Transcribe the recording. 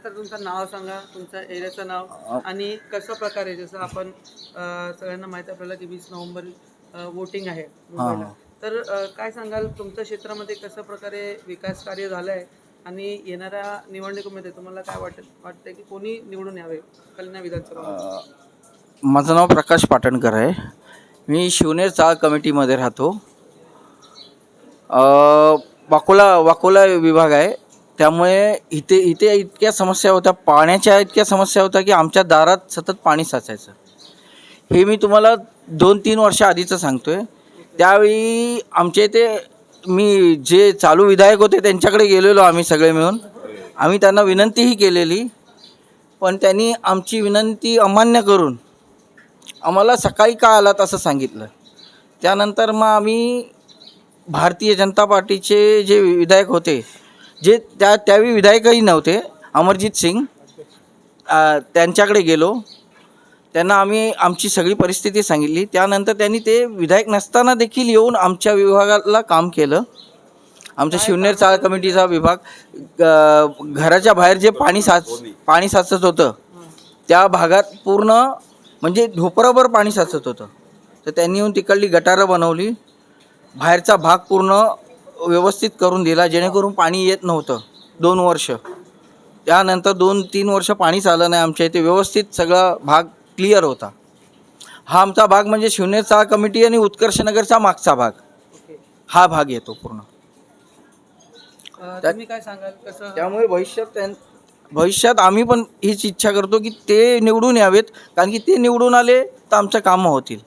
तुमचं नाव सांगा तुमच्या एरियाचं नाव आणि कसं प्रकारे जसं आपण सगळ्यांना माहिती आहे आपल्याला की वीस नोव्हेंबर वोटिंग आहे मुंबईला. तर काय सांगाल तुमच्या क्षेत्रामध्ये कसं प्रकारे विकास कार्य झालं आहे आणि येणाऱ्या निवडणुकीमध्ये तुम्हाला काय वाटत वाटतं की कोणी निवडून यावे कल्याण विधानसभा? माझं नाव प्रकाश पाटणकर आहे. मी शिवनेर चाळ कमिटीमध्ये राहतो. वाकोला वाकोला विभाग आहे. त्यामुळे इथे इथे इतक्या समस्या होत्या पाण्याच्या इतक्या समस्या होत्या की आमच्या दारात सतत पाणी साचायचं. हे मी तुम्हाला दोन तीन वर्ष आधीचं सांगतो आहे त्यावेळी आमच्या इथे मी जे चालू विधायक होते त्यांच्याकडे गेलेलो आम्ही सगळे मिळून. आम्ही त्यांना विनंतीही केलेली पण त्यांनी आमची विनंती अमान्य करून आम्हाला सकाळी का आलात असं सांगितलं. त्यानंतर मग आम्ही भारतीय जनता पार्टीचे जे विधायक होते जे त्या त्यावेळी विधायकही नव्हते अमरजित सिंग. त्यांच्याकडे गेलो. त्यांना आम्ही आमची सगळी परिस्थिती सांगितली. त्यानंतर त्यांनी ते विधायक नसताना देखील येऊन आमच्या विभागाला काम केलं. आमच्या शिवनेर चाळ कमिटीचा विभाग घराच्या बाहेर जे पाणी साच पाणी साचत होतं त्या भागात पूर्ण म्हणजे ढोपराभर पाणी साचत होतं. तर त्यांनी येऊन तिकडली गटारं बनवली. बाहेरचा भाग पूर्ण व्यवस्थित करून दिला जेणेकरून पाणी येत नव्हतं. दोन वर्ष. त्यानंतर दोन तीन वर्ष पाणीच आलं नाही आमच्या इथे. व्यवस्थित सगळा भाग क्लिअर होता. हा आमचा भाग म्हणजे शिवनेर चाळ कमिटी आणि उत्कर्षनगरचा मागचा भाग. हा भाग येतो पूर्ण. तुम्ही काय सांगाल? कसं त्यामुळे भविष्यात त्यां भविष्यात आम्ही पण हीच इच्छा करतो की ते निवडून यावेत. कारण की ते निवडून आले तर आमचं कामं होतील.